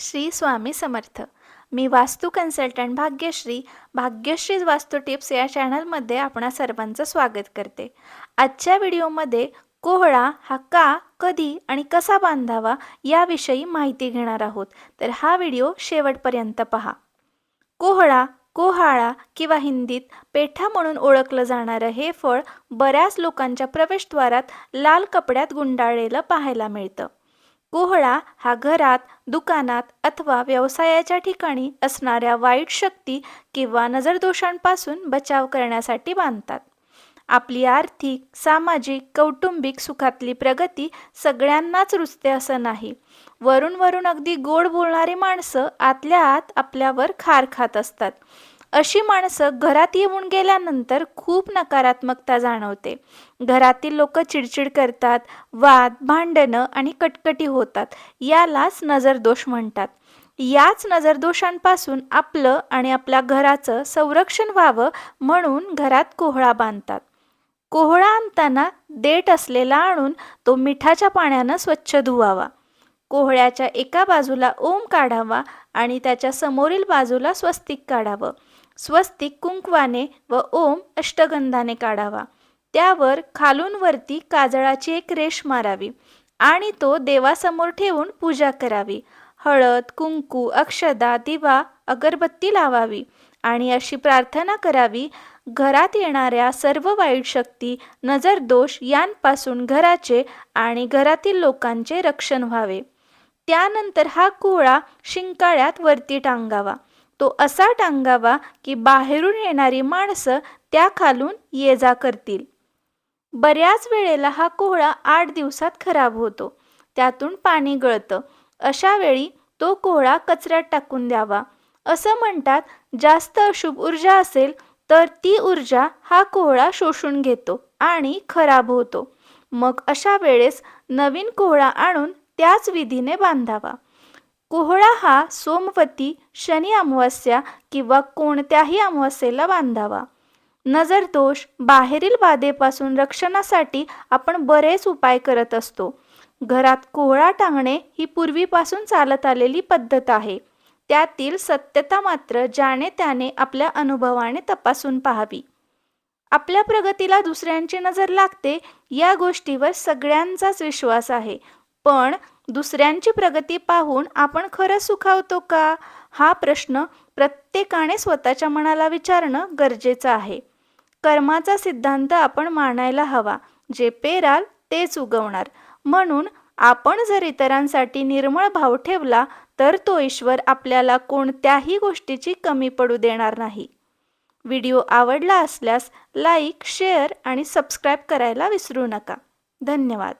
श्री स्वामी समर्थ. मी वास्तू कन्सल्टंट भाग्यश्री भाग्यश्री वास्तू टिप्स या चॅनलमध्ये आपणा सर्वांचं स्वागत करते. आजच्या व्हिडिओमध्ये कोहळा हा का कधी आणि कसा बांधावा याविषयी माहिती घेणार आहोत. तर हा व्हिडिओ शेवटपर्यंत पहा. कोहळा कोहाळा किंवा हिंदीत पेठा म्हणून ओळखलं जाणारं हे फळ बऱ्याच लोकांच्या प्रवेशद्वारात लाल कपड्यात गुंडाळलेलं पाहायला मिळतं. कोहळा हा घरात दुकानात अथवा व्यवसायाच्या ठिकाणी असणाऱ्या वाईट शक्ती किंवा नजरदोषांपासून बचाव करण्यासाठी बांधतात. आपली आर्थिक सामाजिक कौटुंबिक सुखातली प्रगती सगळ्यांनाच रुचते असं नाही. वरून वरून अगदी गोड बोलणारी माणसं आतल्या आत आपल्यावर खार खात असतात. अशी माणसं घरात येऊन गेल्यानंतर खूप नकारात्मकता जाणवते. घरातील लोक चिडचिड करतात वाद भांडणं आणि कटकटी होतात यालाच नजरदोष म्हणतात. याच नजरदोषांपासून आपलं आणि आपल्या घराचं संरक्षण व्हावं म्हणून घरात कोहळा बांधतात. कोहळा आणताना देठ असलेला आणून तो मिठाच्या पाण्यानं स्वच्छ धुवावा. कोहळ्याच्या एका बाजूला ओम काढावा आणि त्याच्या समोरील बाजूला स्वस्तिक काढावं. स्वस्तिक कुंकवाने व ओम अष्टगंधाने काढावा. त्यावर खालून वरती काजळाची एक रेष मारावी आणि तो देवासमोर ठेवून पूजा करावी. हळद कुंकू अक्षदा दिवा अगरबत्ती लावावी आणि अशी प्रार्थना करावी घरात येणाऱ्या सर्व वाईट शक्ती नजर दोष यांपासून घराचे आणि घरातील लोकांचे रक्षण व्हावे. त्यानंतर हा कोहळा शिंकाळ्यात वरती टांगावा. तो असा टांगावा की बाहेरून येणारी माणसं त्या खालून ये जा करतील. बऱ्याच वेळेला हा कोहळा आठ दिवसात खराब होतो. त्यातून पाणी गळतं. अशा वेळी तो कोहळा कचऱ्यात टाकून द्यावा. असं म्हणतात जास्त अशुभ ऊर्जा असेल तर ती ऊर्जा हा कोहळा शोषून घेतो आणि खराब होतो. मग अशा वेळेस नवीन कोहळा आणून त्याच विधीने बांधावा. कोहळा हा सोमवती शनी अमावस्या किंवा कोणत्याही अमावस्येला बांधावा. नजर दोष बाहेरील बाधेपासून रक्षणासाठी आपण बरेच उपाय करत असतो. घरात कोहळा टांगणे ही पूर्वीपासून चालत आलेली पद्धत आहे. त्यातील सत्यता मात्र ज्याने त्याने आपल्या अनुभवाने तपासून पाहावी. आपल्या प्रगतीला दुसऱ्यांची नजर लागते या गोष्टीवर सगळ्यांचाच विश्वास आहे. पण दुसऱ्यांची प्रगती पाहून आपण खरं सुखावतो का? हा प्रश्न प्रत्येकाने स्वतःच्या मनाला विचारणं गरजेचं आहे. कर्माचा सिद्धांत आपण मानायला हवा. जे पेराल तेच उगवणार. म्हणून आपण जर इतरांसाठी निर्मळ भाव ठेवला तर तो ईश्वर आपल्याला कोणत्याही गोष्टीची कमी पडू देणार नाही. व्हिडिओ आवडला असल्यास लाईक शेअर आणि सबस्क्राईब करायला विसरू नका. धन्यवाद.